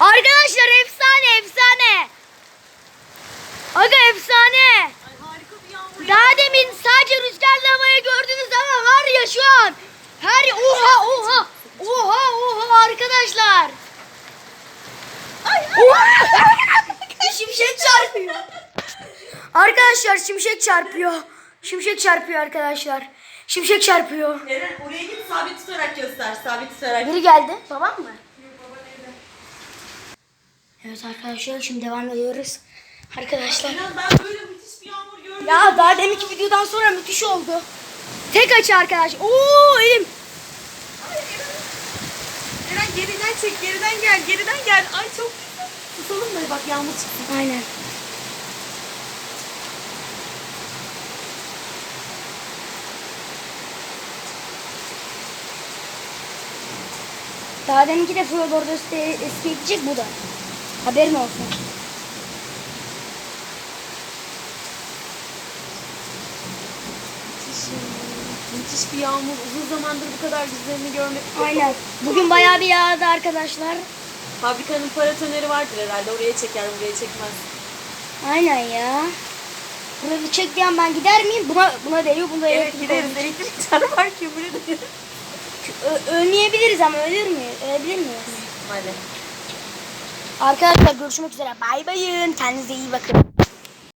Arkadaşlar efsane efsane. Aga efsane. Ay. Daha demin sadece rüzgarlı havayı gördünüz ama var ya şu an. Her oha oha. Oha oha arkadaşlar. Oha! Şimşek çarpıyor. Arkadaşlar şimşek çarpıyor. Şimşek çarpıyor arkadaşlar. Şimşek çarpıyor. Eren oraya git sabit tutarak göster. Sabit tutarak. Biri geldi. Babam mı? Evet arkadaşlar şimdi devam ediyoruz. Arkadaşlar. Eren ben böyle müthiş bir yağmur gördüm. Ya daha deminki videodan sonra müthiş oldu. Tek açı arkadaş. Oo elim. Eren geriden çek, geriden gel, geriden gel. Ay çok Tutalım da bak yağmur çıktı. Aynen. Daha deminki de Frodor'da eski gidecek bu da. Haberin olsun. Müthiş, müthiş bir yağmur. Uzun zamandır bu kadar güzelini görmedik. Aynen. Bugün bayağı bir yağdı arkadaşlar. Fabrikanın paratoneri vardır herhalde. Oraya çeker, buraya çekmez. Aynen ya. Burada çek diyen ben gider miyim? Buna buna değiyor, buna değiyor. Evet gideriz. Elektrik çarpar ki buraya ölmeyebiliriz ama ölür müyüz? Ölebilir miyiz? Hadi. Arkadaşlar görüşmek üzere. Bay bayın. Kendinize iyi bakın.